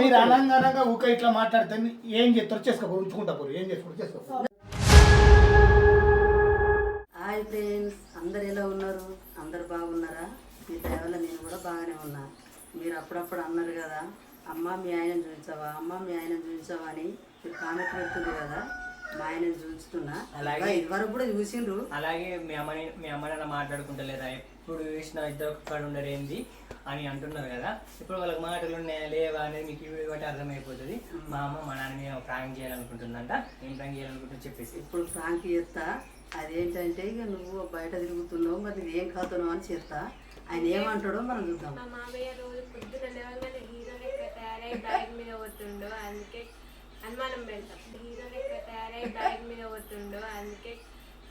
మీరు అనంగా ఊక ఇట్లా మాట్లాడితే ఏం చేస్తారు? చేసుకో ఉంచుకుంటా పోరు. ఏం చేసుకోరు చేసుకో. హాయ్ ఫ్రెండ్స్ అందరు ఎలా ఉన్నారు? అందరు బాగున్నారా? మీ దయవల్ల నేను కూడా బాగానే ఉన్నా. మీరు అప్పుడప్పుడు అన్నారు కదా అమ్మ మీ ఆయన చూపించావా? అమ్మ మీ ఆయన చూపించావా అని మీరు కామెంట్ పెడుతుంది కదా మా ఆయన చూపిస్తున్నా. అలాగే. ఇదివరకు కూడా చూసిండ్రు. అలాగే మీ అమ్మని మీ అమ్మ మాట్లాడుకుంటలేదా? ఎప్పుడు చూసిన ఇద్దరు ఒక్కడ ఉండరు ఏంది అని అంటున్నారు కదా. ఇప్పుడు వాళ్ళకి మాటలు ఉన్నాయా లేవా అనేది మీకు వీడియో బట్టి అర్థమైపోతుంది. మా అమ్మ మా నాన్న మీద ప్రాంక్ చేయాలనుకుంటుందంట. ఏం ప్రాంక్ చేయాలనుకుంటుంది చెప్పేసి. ఇప్పుడు ఫ్రాంక్ చేస్తా. అదేంటంటే ఇక నువ్వు బయట తిరుగుతున్నావు మరి నువ్వు ఏం కాతున్నావు అని చేస్తా ఆయన ఏమంటాడో మనం చూద్దాం. మా మామయ్య రోజు పొద్దున లేవగానే హీరో లెక్క తయారై బైక్ మీద పోతుండు. అందుకే అనుమానం పెడతాం. హీరో లెక్క తయారై బైక్ మీద పోతుండు. అందుకే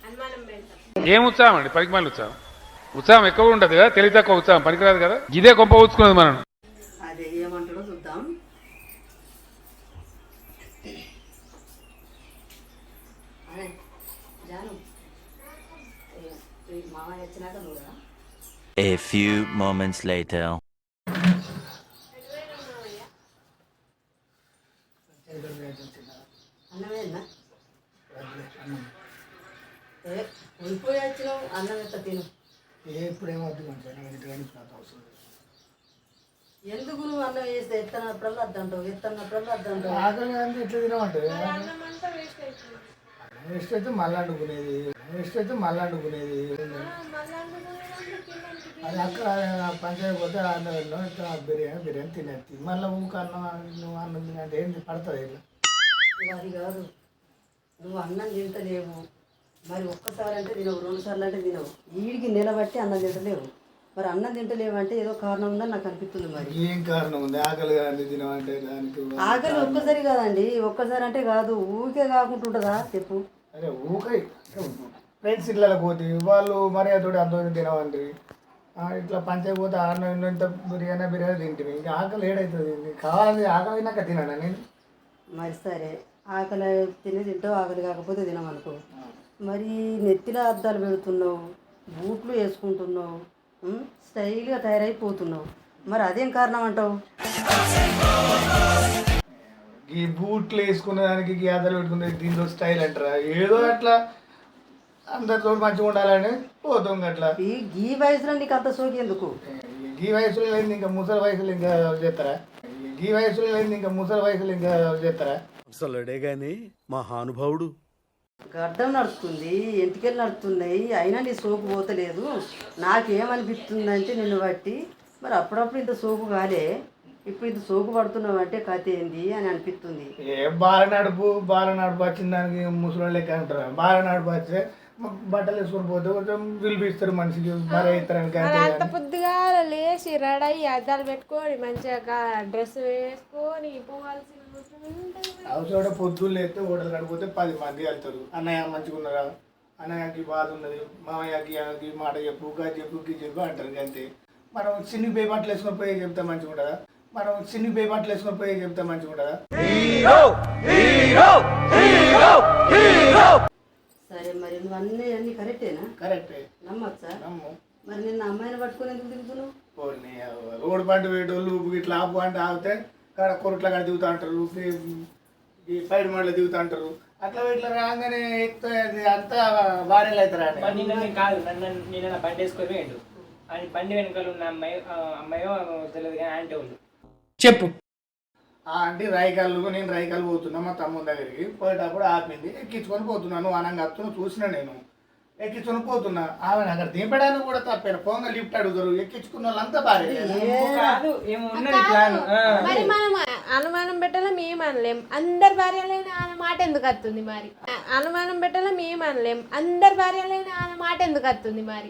అనుమానం పెడతాం. ఏం ఉత్సాహం అండి? పనికి మళ్ళీ ఉత్సాహం. ఉత్సాహం ఎక్కువ ఉంటుంది కదా తెలివి తక్కువ ఉత్సాహం పనికిరాదు కదా? ఇదే కొంప ఊచుకున్నది మనం. అదే ఏమంటాడో చూద్దాం. A few moments later. అన్నమేనా? ఏ ఉడిపోయి వచ్చినావు అన్నం ఎంత తిను? ఎప్పుడు ఏమవుతుంది మంచిగా ఇంటికి నాకు అవసరం లేదు. ఎందుకు నువ్వు అన్నం వేస్తే ఎత్తనప్పుడల్లా అద్దంటావు ఎత్తనప్పుడల్లా అద్దంటావు ఆకలి కానీ ఇట్లా తినమంటే వేస్ట్ అయితే మళ్ళీ అండుకునేది నెక్స్ట్ అయితే మళ్ళీ అండుకునేది అది అక్కడ పంచాయతీ పోతే అన్నం వెళ్ళాం ఇట్లా బిర్యానీ బిర్యానీ తినేది మళ్ళీ ఊక అన్నం నువ్వు అన్నం తినంటే ఏంటి పడుతుంది ఇట్లా? నువ్వు అది కాదు. నువ్వు అన్నం తింటలేవు మరి ఒక్కసారి అంటే తినవు రెండు సార్లు అంటే తినవు. వీడికి నిలబట్టి అన్నం తింటలేవు. మరి అన్నం తింటలేవు అంటే ఏదో కారణం ఉందని నాకు అనిపిస్తుంది మరి. ఏం కారణం ఉంది? ఆకలి కానీ తినమంటే దానికి ఆకలి ఒక్కసారి కాదండి ఒక్కసారి అంటే కాదు ఊరికే కాకుంటుంటుందా చెప్పు. అరే ఊకే ఫ్రెండ్స్ ఇళ్ళకి పోతే వాళ్ళు మర్యాదతోటి అంత తినవండి. ఇట్లా పంచాయతీ పోతే ఆరు ఇంత బిర్యానీ బిర్యానీ తింటుంది ఇంకా ఆకలి ఏడవుతుంది నీకు కావాలని ఆకలి అయినాక తినడా నేను? మరి సరే ఆకలి తిని తింటావు ఆకలి కాకపోతే తినమనుకో. మరి నెత్తిలో అద్దాలు పెడుతున్నావు బూట్లు వేసుకుంటున్నావు? స్టైల్గా తయారైపోతున్నావు. మరి అదేం కారణం అంటావు? ఈ బూట్లు వేసుకునే దానికి ఈ అద్దలు పెట్టుకునే దీంతో స్టైల్ అంటారా? ఏదో అట్లా అందరితో మంచిగా ఉండాలని పోతాం అట్లా. ఈ గీ వయసులో నీకు అంత సోకి ఎందుకు? ఈ వయసులో లేదు ఇంకా ముసలి వయసులో ఇంకా చేస్తారా? ఈ వయసులో లేదు ఇంకా ముసలి వయసులో ఇంకా చేస్తారా? అసలుడే గాని మహానుభావుడు. గడ్డం నడుస్తుంది. ఎంటికెళ్ళి నడుస్తున్నాయి. అయినా నీ సోకు పోతలేదు. నాకేమనిపిస్తుందంటే నిన్ను బట్టి. మరి అప్పుడప్పుడు ఇంత సోకు కాలే. ఇప్పుడు ఇంత సోకు పడుతున్నావు అంటే కథ ఏంది అని అనిపిస్తుంది. ఏ బాల నడుపు బాల నడుపు వచ్చిన దానికి ముసలి లెక్క అంటారు? బాల నడుపు మ- బట్టలు వేసుకొని పోతే కొంచెం పిలిపిస్తారు మనిషికి. మరి అంతే అంత పొద్దుగా లేచి రెడీ అద్దాలు పెట్టుకొని మంచిగా డ్రెస్ వేసుకొని ఉంటుంది అవసరం పొద్దున్న లేస్తే హోటల్ కడిపోతే పది మంది వెళ్తారు. అన్నయ్య మంచిగా ఉన్నారా? అన్నయ్యకి బాధ ఉన్నది. మామయ్యకి ఆయనకి మాట చెప్పు గా చెప్పు గీ చెప్పు అంటారు అంతే మనం చిన్ని పే బట్టలు వేసుకొని పోయి చెప్తే మంచిగా ఉంటుందా మనం చిన్ని పే బట్టలు వేసుకొని పోయి చెప్తే మంచిగా ఉంటుందా సరే మరి నువ్వు అన్నీ అన్నీ కరెక్టేనా? కరెక్టే. నమ్మచ్చా? నమ్ము. మరి నిన్న అమ్మాయిని పట్టుకొని ఎందుకు తిరుగుతున్నావు? పోనీ, రోడ్డు పంట వేయటోళ్ళు ఇట్లా ఆపు అంటే ఆగితే కాడ కొరట్ల కాడ దిగుతా అంటారు ఈ- పైడి మడలు దిగుతా అంటారు అట్లా ఇట్లా రాగానే ఎక్కితే అది అంతా భార్యలు అవుతారా నిన్న నేను కాదు నన్ను నిన్న నా బండి వేసుకొని వేయండు అని బండి వెనకాల ఉన్న అమ్మాయి అమ్మాయో తెలియదు కానీ ఆంటీ వాళ్ళు ఆ అంటే రైకాళ్ళు నేను రైకాలు పోతున్నా మా తమ్ముని దగ్గరికి. పోయేటప్పుడు ఆపింది ఎక్కించుకొని పోతున్నాను అనంగా అత్తును చూసిన నేను. ఎక్కించుకొని పోతున్నా. ఆమె అక్కడ దింపడానికి కూడా తప్పేనా? పోంగా లిఫ్ట్ అడుగుతారు. ఎక్కించుకున్న వాళ్ళంతా భార్య కాదు ఏమో ఉన్నది ప్లాన్ మరి మనం అనుమానం పెట్టాలా మేము అనలేం. అందరి భార్యలైన ఆయన మాట ఎందుకు వస్తుంది మరి? అనుమానం పెట్టాలా మేము అనలేం. అందరి భార్యలైన ఆయన మాట ఎందుకు వస్తుంది మరి?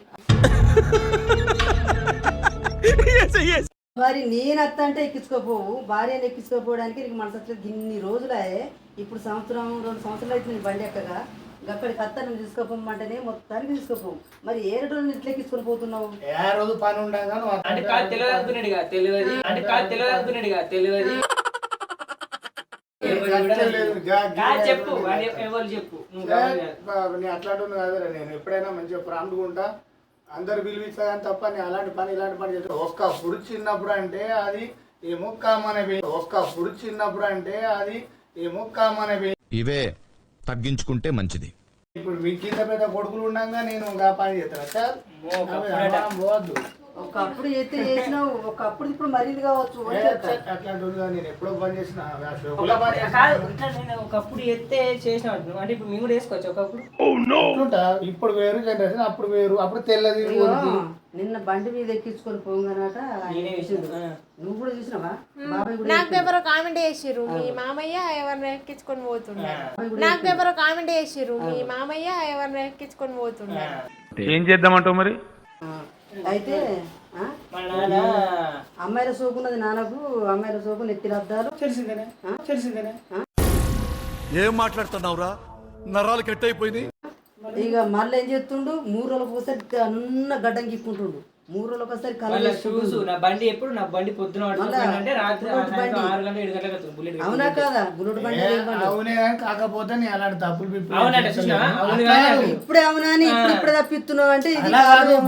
మరి నేను అత్త అంటే ఎక్కించుకోపోవు. భార్యను ఎక్కించుకోపోవడానికి నీకు మనసు ఇన్ని రోజులే. ఇప్పుడు సంవత్సరం రెండు సంవత్సరాలు అయితే నేను బండి ఎక్కగా. అక్కడికి అత్త నువ్వు తీసుకోపోమంటేనే మొత్తానికి తీసుకోపోవు. మరి ఏ రోజులు ఇట్లా ఎక్కించుకొని పోతున్నావు? ఏ రోజు పని ఉండగా నువ్వు అంటే కాదు తెలియదు తెలియదు అంటే కాదు తెలియదు అనుకున్నాడుగా తెలియదు లేదు, జా- కాదు చెప్పు వాడు ఎవరు చెప్పు. నువ్వు కాదు నేను అట్లాంటి కాదురా నేను ఎప్పుడైనా మంచిగా ప్రాంప్ట్గా ఉంటా అందరు పిలిపిస్తా కానీ తప్ప నేను అలాంటి పని ఇలాంటి పని చేస్తా ఒక్కప్పుడు చిన్నప్పుడు అంటే అది ఏమో కామన్ అయిపోయింది ఒక్కప్పుడు చిన్నప్పుడు అంటే అది కామన్ అయిపోయింది ఇవే తగ్గించుకుంటే మంచిది. ఇప్పుడు మీ కింద పెద్ద కొడుకులు ఉండగా నేను ఇంకా పని చేస్తాను సార్? పోవద్దు ఒకప్పుడు ఎత్తి చేసినావు ఒకప్పుడు ఇప్పుడు మరీది కావచ్చు చేసిన చేసిన. ఒకప్పుడు ఎత్తే చేసిన అంటే ఇప్పుడు మేము కూడా వేసుకోవచ్చు ఒకప్పుడు. ఎట్లుంటా? ఇప్పుడు వేరు జనరేషన్ అప్పుడు వేరు అప్పుడు తెల్లది. నిన్న బండి మీద ఎక్కించుకొని పోగానట. నువ్వు కూడా చూసినావా? నాకు ఎవరో కామెంట్ చేసిర్రు మీ మామయ్య ఎవరిని ఎక్కించుకొని పోతున్నాడు నాకు ఎవరో కామెంట్ చేసిర్రు మీ మామయ్య ఎవరిని ఎక్కించుకొని పోతున్నాడు ఏం చేద్దామంటావు మరి? అయితే ఆ, మా నాన్న అమ్మాయిల సోకున్నది నాన్నకు అమ్మాయిల సోకు నెత్తి అద్దాలు ఏం మాట్లాడుతున్నావురా? నరాలు కట్ అయిపోయింది ఇక మళ్ళీ ఏం చేస్తుండు? మూడు రోజులకు ఒకసారి అన్న గడ్డం గిక్కుంటుండు. మూడు రోజులకు ఒకసారి కలర్ షూస్ నా బండి ఎప్పుడు? నా బండి పొద్దున అంటే రాత్రి ఆరు గంటల ఏడు గంటలకు బుల్లెట్ అవునా కాదా? బుల్లెట్ బండి? అవునే కానీ కాకపోతే నేను అలాంటి తప్పులు. ఇప్పుడే అవునా అని ఇప్పుడు తప్పిస్తున్నావు అంటే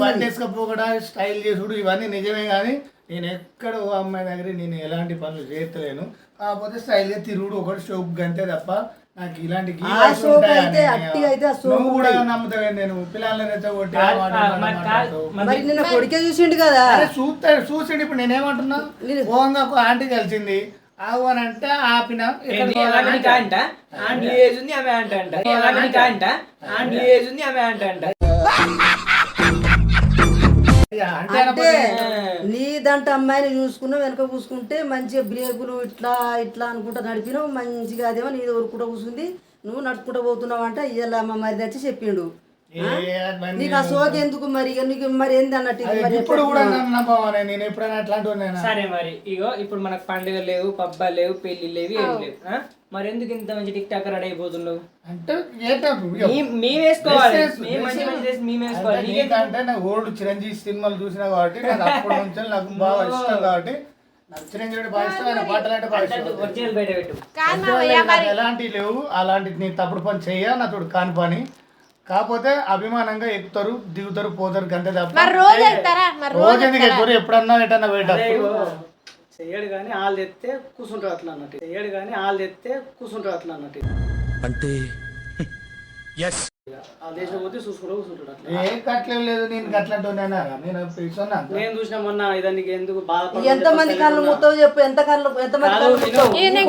బండి వేసుకపోకడా స్టైల్ చేసుడు ఇవన్నీ నిజమే కానీ నేను ఎక్కడ ఓ అమ్మాయి దగ్గర నేను ఎలాంటి పనులు చేస్తలేను కాకపోతే స్టైల్గా తిరుగుడు ఒకటి షోక్ గంతే తప్ప ఇలాంటి అయితే అయితే కూడా నమ్ముతావే నేను? పిల్లల్ని రెచ్చగొట్టి మరి నిన్న కొడుకే చూసిండు కదా? అరే చూస్తాడు చూసాడు. ఇప్పుడు నేనేమంటున్నా ఓంగా ఒక ఆంటీ కలిసింది. ఆవు అని అంటే ఆపిన ఆంటీ. ఏజ్ ఉంది ఆమె అంట. ఆంటీ. ఏజ్ ఉంది ఆమె అంట. అంట అంటే అంటే నీ దంట అమ్మాయిని చూసుకున్నావు వెనక చూసుకుంటే మంచిగా బ్రేకులు ఇట్లా ఇట్లా అనుకుంటా నడిపినావు మంచిగా అదేమో నీ ఊరుకుంటా కూర్చుంది నువ్వు నడుచుకుంటా పోతున్నావు అంట ఇలా మా మరి వచ్చి చెప్పిండు. నీకు ఆ సోకి ఎందుకు మరి? నీకు మరి ఏంది అన్నట్టు ఇప్పుడు కూడా నేను? ఎప్పుడైనా అట్లాంటి సరే మరి ఇగో ఇప్పుడు మనకు పండుగ లేవు పబ్బాలు లేవు పెళ్ళి లేవు ఏం లేవు ఆ? మరి ఎందుకు ఇంత మంచి టిక్ టాక్ రెడీ అయిపోతున్నావు అంటే మేము వేసుకోవాలి. మంచి. మంచి మేము వేసుకోవాలి. నాకు ఓల్డ్ చిరంజీవి సినిమాలు చూసినా కాబట్టి నాకు అప్పటి నుంచి నాకు బాగా ఇష్టం కాబట్టి ఎలాంటి లేవు అలాంటి నీ తప్పుడు పని చెయ్య నా తోడు కాని పని. కాకపోతే అభిమానంగా ఎక్కుతారు దిగుతారు పోతారు గంటే తప్ప మరి రోజు ఎందుకు ఎక్కుతారు ఎప్పుడన్నా ఎటన్నా పోయేటప్పుడు. చెయ్యడు కానీ వాళ్ళు తెస్తే కూర్చుంటారు అట్లా అన్నట్టు. చెయ్యడు కానీ వాళ్ళు తెస్తే కూర్చుంటారు అట్లా అన్నట్టు. అంటే ఎస్ వాళ్ళు దేశం పోతే చూసుకుంటూ కూర్చుంటాడు అట్లా. ఏ కట్లేదు లేదు నేను కట్లంటున్నానా నేను పిలుచున్నా నేను చూసిన మొన్న ఇదానికి ఎందుకు బాధపడ ఎంత మంది కళ్ళు ముట్టవు చెప్పు ఎంత కళ్ళు ఎంత మంది కళ్ళు నేను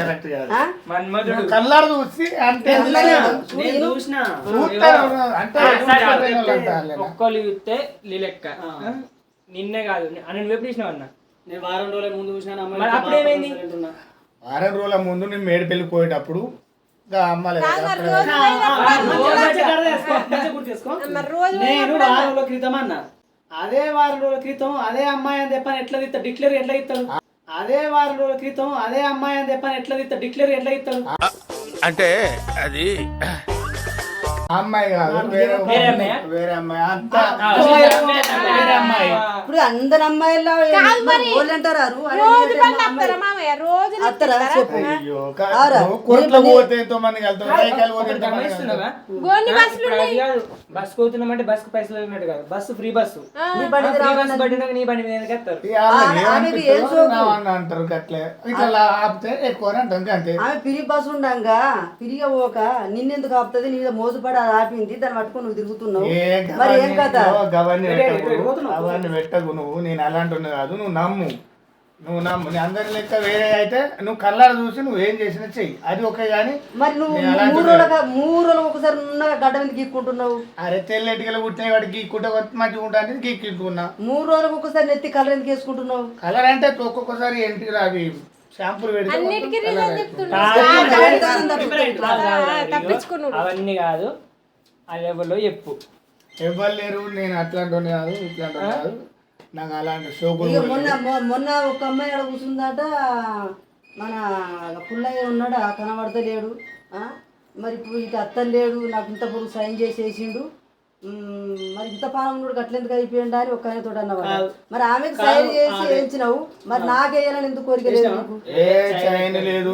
కరెక్ట్ కాదు. ఆ? మన్మధుడు. కళ్ళారు చూసి అంటే నేను చూసిన. చూస్తారు అంటే సరే, చూస్తారు వాళ్ళు అంటారులే. ఒక్కళ్ళు చూస్తే లీలెక్క నిన్నే కాదు అని నువ్వు ఎప్పుడు ఇచ్చినావు అన్న నేను వారం రోజుల ముందు చూసిన మరి అప్పుడు ఏమైంది? వారం రోజుల ముందు నేను మేడి పెళ్ళి పోయేటప్పుడు నేను వారం రోజుల క్రితం అన్న. అదే వారం రోజుల క్రితం అదే అమ్మాయి అని చెప్పని ఎట్లా తిత్తాడు డిక్లేర్ ఎట్లా ఇస్తాడు అదే వారం రోజుల క్రితం అదే అమ్మాయి అని చెప్పని ఎట్లా తిత్తాడు డిక్లేర్ ఎట్లా ఇస్తాడు అంటే అది అమ్మాయి కాదు వేరే వేరే అమ్మాయా? వేరే అమ్మాయి. అంతా వేరే అమ్మాయి. ఇప్పుడు అందరు అమ్మాయిల అంటారు రోజు బండి వస్తారా మామయ్య? రోజు అత్తరా? చెప్పు. అయ్యో కా- ఆరా. నువ్వు కోర్టులో పోతే ఎంతో మంది వెళ్తావు సైకిల్ పోతే ఎంతో మంది గమనిస్తున్నావా? గోన్ని బస్సులు ఇప్పుడు అది కాదు. బస్ పైసలు ఉన్నట్టు కాదు. Bus free bus. నీ బండి ఫ్రీ బస్ నీ బండి మీద ఎత్తారు? ఏం సోకు? అంటారు గట్లే. ఇట్లా ఆపితే ఎక్కువ అని అంటాం అంతే. ఆమె పిరి బస్సు ఉండంగా పిరిగా పోక నిన్నెందుకు ఆపుతుంది? నీ మోసపడి అది ఆపింది దాన్ని పట్టుకొని నువ్వు తిరుగుతున్నావు. మరి ఏం ఓ పెట్టకు నువ్వు నేను అలాంటి కాదు నువ్వు నమ్ము. నువ్వు నమ్ము. నీ అందరి లెక్క వేరే అయితే నువ్వు కళ్ళార చూసి నువ్వు ఏం చేసినా చెయ్యి. అది ఓకే కానీ మరి నువ్వు నేను అలాంటి మూడు రోజులుగా మూడు రోజులు ఒకసారి ఉన్నగా గడ్డ మీద గీక్కుంటున్నావు? అరే తెల్లటికలు పుట్టిన వాడికి గీక్కుంటే మంచిగా ఉంటాను గీక్కుంటున్నా. మూడు రోజులకు ఒకసారి నెత్తి కలర్ ఎందుకు వేసుకుంటున్నావు? కలర్ అంటే ఒక్కొక్కసారి ఏంటి అవి? షాంపూలు అన్నిటికీ రీజన్ చెప్తున్నా. తప్పించుకున్నాడు అవన్నీ కాదు. ఆ లెవెల్లో చెప్పు. ఎవరు లేరు నేను అట్లాంటి కాదు ఇట్లాంటి కాదు. నాకు అలాంటి ఇక మొన్న మొ- మొన్న ఒక అమ్మాయి ఆడ కూర్చుందట మన పుల్లయ్య ఉన్నాడు కనబడతలేడు ఆ? మరి ఇప్పుడు ఇటు అత్తలు లేడు నాకు ఇంత పొరుగు సైన్ చేసేసిండు మరి ఇంత పానం కూడా గట్లెందుకు అయిపోయిందా అని ఒక ఆయనతో అన్నవాడు మరి ఆమెకు సైన్ చేసి వేయించినావు మరి నాకేయాలని ఎందుకు కోరిక లేదు నీకు? ఏ చైన్ లేదు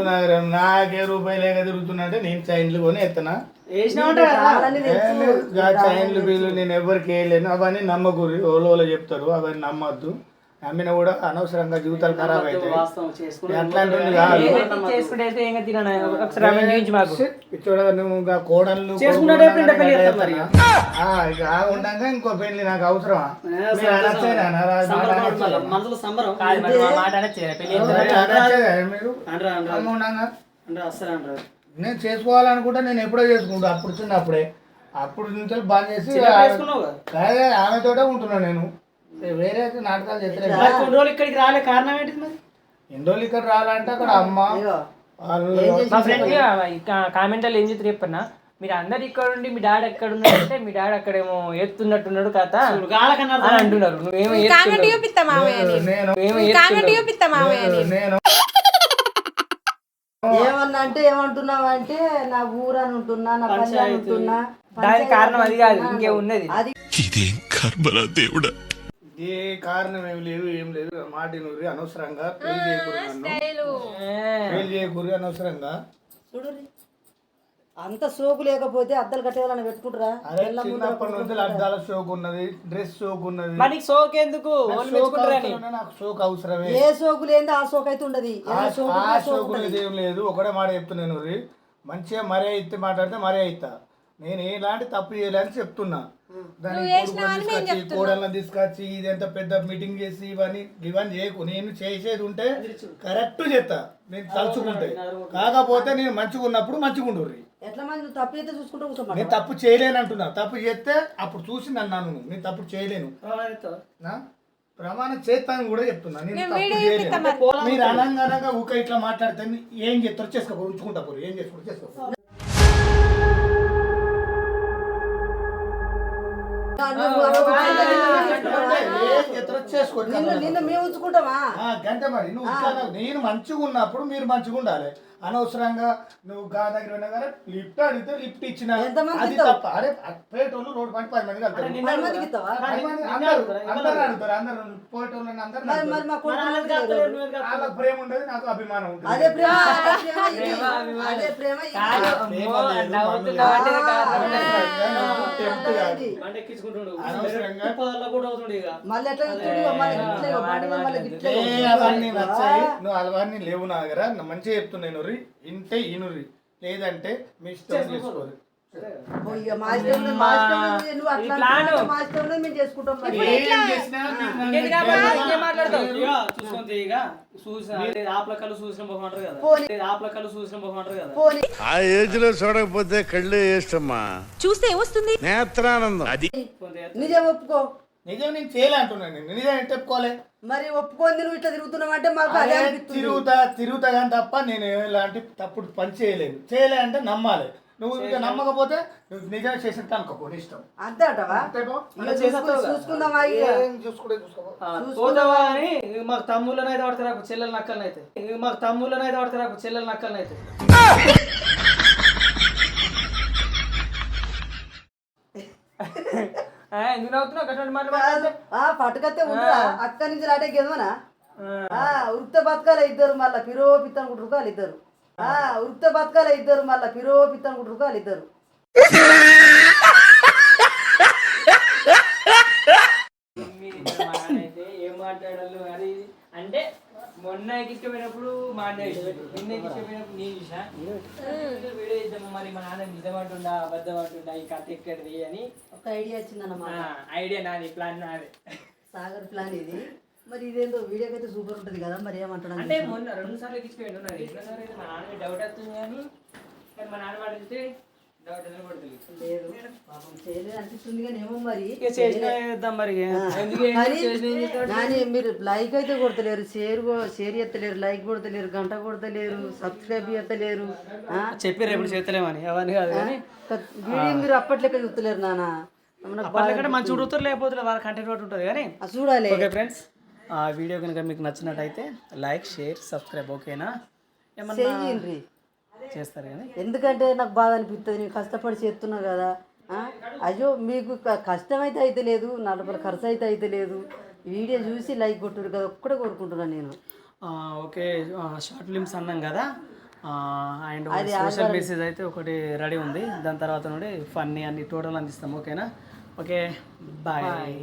నాకే రూపాయలు లేక తిరుగుతున్నట్టే నేను చైన్లు కొని ఎత్తనా? చైన్లు బిల్లు నేను ఎవరికి వేయలేను. అవన్నీ నమ్మకూరి ఓలో చెప్తారు. అవన్నీ నమ్మద్దు. నమ్మిన కూడా అనవసరంగా జీవితాలు ఖరాబ్ అట్లాంటివి కాదు. నువ్వు కోడళ్ళు పెళ్ళి ఉండగా చేస్తాం మరి. ఆ, ఇక ఆ ఉండగా ఇంకో పెళ్ళి నాకు అవసరమా? అనరా నేను చేసుకోవాలనుకుంటే నేను ఎప్పుడో చేసుకుంటా అప్పుడు చిన్నప్పుడే. అప్పుడు నుంచి బాగా చేసి ఆమెతోటే ఉంటున్నా నేను. వేరే నాటకాలు మరి కొన్ని రోజులు ఇక్కడికి రాలే కారణం ఏంటిది మరి? ఎన్ని రోజులు ఇక్కడ రాలంటే అక్కడ అమ్మ వాళ్ళు మా ఫ్రెండ్ కామెంట్లో ఏం చెప్తారు చెప్పన్నా? మీరు అందరు ఇక్కడ ఉండి మీ డాడీ ఎక్కడ ఉన్నాడు అంటే మీ డాడీ అక్కడేమో ఎత్తున్నట్టున్నాడు కథ అని అంటున్నారు. నువ్వేమో కాంగటి చూపిస్తా మామయ్య నేను ఏమన్నా అంటే ఏమంటున్నావు అంటే నా ఊరని ఉంటున్నా నా అని ఉంటున్నా దానికి కారణం అది కాదు ఇంకే ఉన్నది. అది ఇదేం కర్మరా దేవుడా? ఏ కారణం ఏం లేదు ఏం లేదు. మాట నూరి అనవసరంగా పెళ్ళి చేయకూడదు పెళ్ళి చేయకూడదు అనవసరంగా. చూడు అంత సోకు లేకపోతే అద్దలు కట్టేవాళ్ళని పెట్టుకుంటారా? అదే చిన్నప్పటి నుంచి అద్దాల షోక్ ఉన్నది డ్రెస్ షోక్ ఉన్నది. మరి నీకు సోకెందుకు నాకు షోక్ మెచ్చుకుంటారని అవసరమే, షోక్ ఏ సోకు లేని ఆ సోకు అయితే ఉండదు. ఆ ఆ షోకు లేదు ఏం లేదు. ఒకటే మాట చెప్తున్నాను ఊరి. మంచిగా మరే ఇస్తే మాట్లాడితే మరే అయితా నేను ఎలాంటి తప్పు చేయలేని చెప్తున్నా. దాన్ని కొడుకుని తీసుకొచ్చి కోడళ్ళని తీసుకొచ్చి ఇది ఎంత పెద్ద మీటింగ్ చేసి ఇవన్నీ ఇవన్నీ చేయకు. నేను చేసేది ఉంటే కరెక్ట్ చేస్తా. నేను తలుచుకుంటే. కాకపోతే నేను మంచిగా ఉన్నప్పుడు మంచిగా కూర్చోమాట నేను తప్పు చేయలేను అంటున్నా. తప్పు చేస్తే అప్పుడు చూసి నన్ను అను నేను తప్పు చేయలేను. నా? ప్రమాణం చేస్తాను కూడా చెప్తున్నా. నేను తప్పు చేయలేను. మీరు. అనంగా ఊక ఇట్లా మాట్లాడితే ఏం చేస్తారు చేసుకో. ఉంచుకుంటా పోరు. ఏం చేసుకోరు చేసుకోరు నిన్ను నిన్ను మేము ఉంచుకుంటామా ఆ, గంటే మరి నువ్వు నేను మంచిగా ఉన్నప్పుడు మీరు మంచిగా ఉండాలి. అనవసరంగా నువ్వు గా దగ్గర పోయినా కానీ లిఫ్ట్ అడిగితే లిఫ్ట్ ఇచ్చిన అది? తప్ప. అరే పేటోళ్ళు రోడ్డు పని పది మంది వెళ్తారు అందరూ అందరూ అడుగుతారు అందరూ పోయేటోళ్ళని అందరూ వాళ్ళకి ప్రేమ ఉండదు నాకు అభిమానం ఉంటుంది అదే ప్రేమ అదే ప్రేమ ఇది. అదే ప్రేమ ఇది. అమ్మో, నవ్వుతున్నావు అంటే కూడా అవుతుండే ఇక. మళ్ళీ ఎట్లా. అవన్నీ నచ్చాయి నువ్వు అవన్నీ లేవు నా దగ్గర మంచిగా చెప్తున్నాను రి ఇంటే ఇనురి లేదంటే మీ ఇష్టం చేసుకోరు. ఆ. ఏజ్లో చూడకపోతే కళ్ళే ఇష్టమ్మా చూస్తే ఏమొస్తుంది? నేత్రానందం. అది. నిజం ఒప్పుకో. నిజం నేను చేయలే అంటున్నాను నేను. నిజం ఏంటి చెప్పుకోలే మరి ఒప్పుకొని నువ్వు ఇట్లా తిరుగుతున్నావు అంటే మాకు అదే తిరుగుతా తిరుగుతా కానీ తప్ప నేను ఎలాంటి తప్పుడు పని చేయలేను చేయలే అంటే నమ్మాలి. నువ్వు ఇక నమ్మకపోతే నువ్వు నిజం చేసినట్టు అనుకోపో నీ ఇష్టం. అంతే అంటవా? పో. ఇక చూసుకు- చూసుకుందామా ఏం చూసుకుంటే అని మాకు తమ్ముళ్ళని అయితే పడతారు నాకు చెల్లెలు నక్కలని అయితే. మాకు తమ్ముళ్ళని అయితే పడతారు నాకు చెల్లెలు నక్కలని అయితే. ఎందుకు నవ్వుతున్నావు? అటువంటి మాటలు మాట్లాడితే? ఆ పట్టుకత్తే ఉండరా. అక్క నుంచి రాటే గెదవనా ఆ. ఉరిత బతకాల ఇద్దరు మళ్ళా. పిరో పిత్తను కుట్టుకోవాలి ఇద్దరు ఆ ఉరిత బతకాల ఇద్దరు మళ్ళా. పిరో పిత్తను కుట్టుకోవాలి ఇద్దరు. ఏం మాట్లాడాలి అది ఇది. అంటే మొన్న ఎక్కించుకుపోయినప్పుడు మాట్లాడేసాడు నిన్న ఎక్కించుకుపోయినప్పుడు నేను చూసా వీడియో మరి మా నాన్న నిజం అంటుండా అబద్ధం అంటుండా ఈ కథ ఎక్కడిది అని ఒక ఐడియా వచ్చిందన్నమాట. ఐడియా నాది ప్లాన్ నాది. సాగర్ ప్లాన్ ఇది. మరి ఇదేందో వీడియోకి అయితే సూపర్ ఉంటుంది కదా మరి ఏమంటాడు అంటే మొన్న రెండు సార్లు ఎక్కించుకోండి నాకు ఎట్లసారి మా నాన్న డౌట్ వస్తుంది కానీ కానీ మా నాన్న మాట వెళ్తే డౌట్ ఎందుకు పడుతుంది లేదు. పాపం చేయలేదు అనిపిస్తుంది కానీ ఏమో మరి. చేద్దాం మరి కానీ మీరు లైక్ అయితే కొడతలేరు షేర్ షేర్ ఎత్తలేరు లైక్ కొడతలేరు గంట కొడతలేరు సబ్స్క్రైబ్ ఎత్తలేరు? చెప్పారు ఎప్పుడు చేస్తలేమని అవన్నీ కాదు కానీ వీడియో మీరు అప్పట్లెక్క చూస్తలేరు నాన్న? మంచి ఉడుగుతారు లేకపోతే వాళ్ళ కంటెంట్ ఉంటుంది కానీ. చూడాలి. ఓకే ఫ్రెండ్స్ ఆ వీడియో కనుక మీకు నచ్చినట్టయితే లైక్ షేర్ సబ్స్క్రైబ్ ఓకేనా? ఏమన్నా చేస్తారు కానీ. ఎందుకంటే నాకు బాధ అనిపిస్తుంది నేను కష్టపడి చేస్తున్నా కదా? అయ్యో మీకు కష్టం అయితే అయితే లేదు నలభై ఖర్చు అయితే అయితే లేదు వీడియో చూసి లైక్ కొట్టుడు కదా ఒక్కడే కోరుకుంటున్నాను నేను. ఓకే షార్ట్ ఫిలిమ్స్ అన్నాం కదా. అండ్ సోషల్ మెసేజ్ అయితే ఒకటి రెడీ ఉంది. దాని తర్వాత నుండి ఫన్నీ అన్ని టోటల్ అందిస్తాం ఓకేనా? Okay bye.